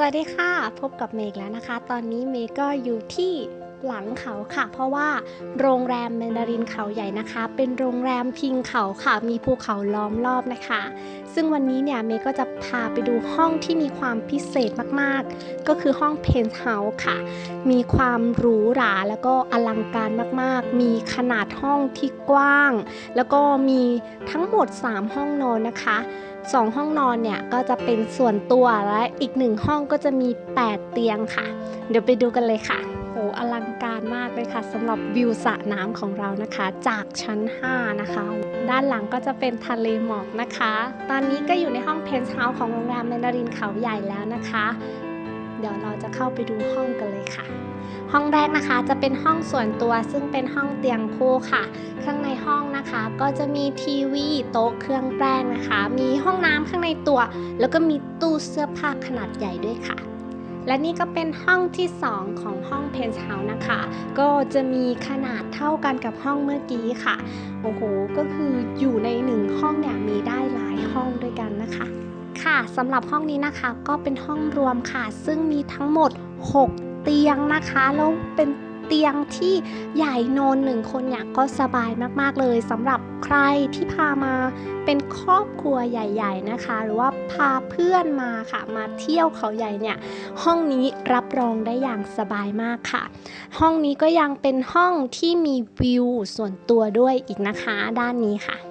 สวัสดีค่ะ พบกับเมย์อีกแล้วนะคะ ตอนนี้เมย์ก็อยู่ที่ หลังเขาค่ะ เพราะว่าโรงแรมแมนดารินเขาใหญ่นะคะ เป็นโรงแรมพิงเขาค่ะ มีภูเขาล้อมรอบนะคะ ซึ่งวันนี้เนี่ยเมย์ก็จะพาไปดูห้องที่มีความพิเศษมากๆ ก็คือห้องเพนท์เฮาส์ค่ะ มีความหรูหราแล้วก็อลังการมากๆ มีขนาดห้องที่กว้าง แล้วก็มีทั้งหมด 3 ห้องนอนนะคะสองห้องนอนเนี่ยก็จะเป็นส่วนตัวและอีกหนึ่งห้องก็จะมี 8 เตียงค่ะ เดี๋ยวไปดูกันเลยค่ะ อลังการมากเลยค่ะสำหรับวิวสระน้ำของเรานะคะ จากชั้น 5 นะคะ ด้านหลังก็จะเป็นทะเลหมอกนะคะ ตอนนี้ก็อยู่ในห้องเพนท์เฮาส์ของโรงแรมแมนดารินเขาใหญ่แล้วนะคะ เดี๋ยวเราจะเข้าไปดูห้องกันเลยค่ะ ห้องแรกนะคะจะเป็นห้องส่วนตัวซึ่งเป็นห้องเตียงคู่ค่ะ ข้างในห้องนะคะก็จะมีทีวีโต๊ะเครื่องแป้งนะคะ มีห้องน้ำข้างในตัว แล้วก็มีตู้เสื้อผ้าขนาดใหญ่ด้วยค่ะ และนี่ก็เป็นห้องที่ 2 ของห้องเพนท์เฮาส์นะคะ ก็จะมีขนาดเท่ากันกับห้องเมื่อกี้ค่ะ โอ้โห ก็คืออยู่ในหนึ่งห้องเนี่ยมีได้หลายห้องด้วยกันนะคะ ค่ะสำหรับห้องนี้นะคะก็เป็นห้องรวมค่ะ ซึ่งมีทั้งหมด 6 เตียงนะคะ แล้วเป็น เตียงที่ใหญ่นอนหนึ่งคนเนี่ยก็สบายมากๆเลยสำหรับใครที่พามาเป็นครอบครัวใหญ่ ๆนะคะ หรือว่าพาเพื่อนมาค่ะ มาเที่ยวเขาใหญ่เนี่ย ห้องนี้รับรองได้อย่างสบายมากค่ะ ห้องนี้ก็ยังเป็นห้องที่มีวิวส่วนตัวด้วยอีกนะคะ ด้านนี้ค่ะ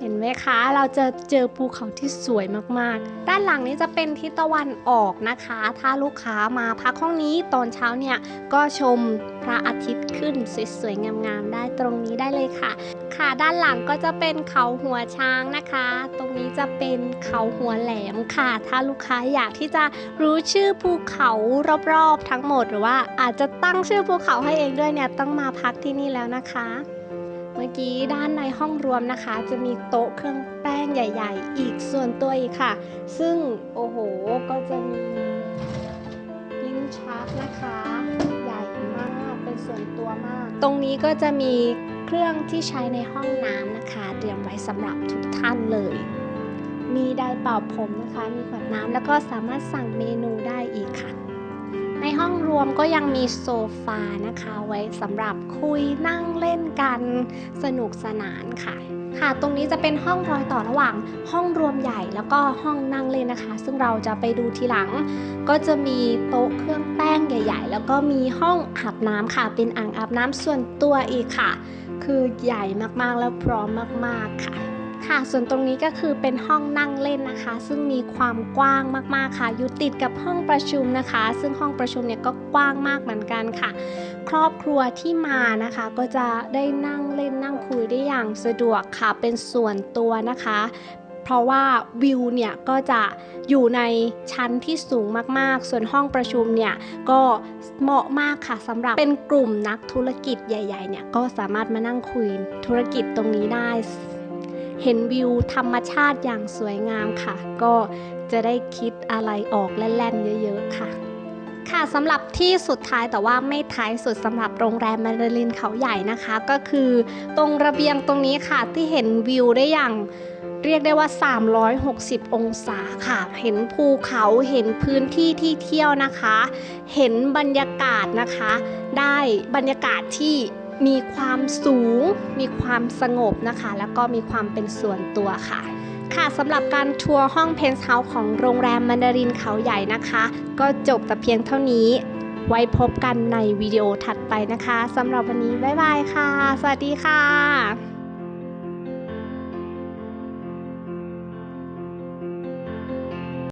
เห็นไหมคะ เราจะเจอภูเขาที่สวยมากๆ ด้านหลังนี้จะเป็นทิศตะวันออกนะคะ ถ้าลูกค้ามาพักห้องนี้ตอนเช้าเนี่ย ก็ชมพระอาทิตย์ขึ้นสวยๆ งามๆ ได้ตรงนี้ได้เลยค่ะ ค่ะ ด้านหลังก็จะเป็นเขาหัวช้างนะคะ ตรงนี้จะเป็นเขาหัวแหลมค่ะ ถ้าลูกค้าอยากที่จะรู้ชื่อภูเขารอบๆ ทั้งหมดหรือว่าอาจจะตั้งชื่อภูเขาให้เองด้วยเนี่ย ต้องมาพักที่นี่แล้วนะคะ เมื่อกี้ด้านในห้องรวมนะคะ จะมีโต๊ะเครื่องแป้งใหญ่ ๆ อีกส่วนตัวอีกค่ะ ซึ่งโอ้โหก็จะมีลิ้นชักนะคะ ใหญ่มากเป็นส่วนตัวมาก ตรงนี้ก็จะมีเครื่องที่ใช้ในห้องน้ำนะคะ เตรียมไว้สำหรับทุกท่านเลย มีไดร์เป่าผมนะคะ มีขวดน้ำแล้วก็สามารถสั่งเมนู วมก็ยังมีโซฟานะคะ ไว้สำหรับคุยนั่งเล่นกันสนุกสนานค่ะ ค่ะ ตรงนี้จะเป็นห้องรอยต่อระหว่างห้องรวมใหญ่แล้วก็ห้องนั่งเล่นนะคะ ซึ่งเราจะไปดูทีหลัง ก็จะมีโต๊ะเครื่องแป้งใหญ่ ๆ แล้วก็มีห้องอาบน้ำค่ะ เป็นอ่างอาบน้ำส่วนตัวอีกค่ะ คือใหญ่มากๆแล้วพร้อมมาก ๆค่ะ ค่ะ ส่วนตรงนี้ก็คือเป็นห้องนั่งเล่นนะคะ ซึ่งมีความกว้างมากๆค่ะ อยู่ติดกับห้องประชุมนะคะ ซึ่งห้องประชุมเนี่ยก็กว้างมากเหมือนกันค่ะ ครอบครัวที่มานะคะ ก็จะได้นั่งเล่นนั่งคุยได้อย่างสะดวกค่ะ เป็นส่วนตัวนะคะ เพราะว่าวิวเนี่ยก็จะอยู่ในชั้นที่สูงมากๆ ส่วนห้องประชุมเนี่ยก็เหมาะมากค่ะสำหรับเป็นกลุ่มนักธุรกิจใหญ่ ๆ เนี่ยก็สามารถมานั่งคุยธุรกิจตรงนี้ได้ เห็นวิวธรรมชาติอย่างสวยงามค่ะ ก็จะได้คิดอะไรออกแล่นๆเยอะๆค่ะ ค่ะสำหรับที่สุดท้ายแต่ว่าไม่ท้ายสุดสำหรับโรงแรมแมนดารินเขาใหญ่นะคะ ก็คือตรงระเบียงตรงนี้ค่ะที่เห็นวิวได้อย่างเรียกได้ว่า 360 องศาค่ะ เห็นภูเขาเห็นพื้นที่ที่เที่ยวนะคะ เห็นบรรยากาศนะคะ ได้บรรยากาศที่ มีความสูง มีความสงบนะคะ แล้วก็มีความเป็นส่วนตัวค่ะ ค่ะสำหรับการทัวร์ห้องเพนท์เฮาส์ของโรงแรมมันดารินเขาใหญ่นะคะ ก็จบแต่เพียงเท่านี้ ไว้พบกันในวิดีโอถัดไปนะคะสำหรับวันนี้ บ๊ายบายค่ะ สวัสดีค่ะ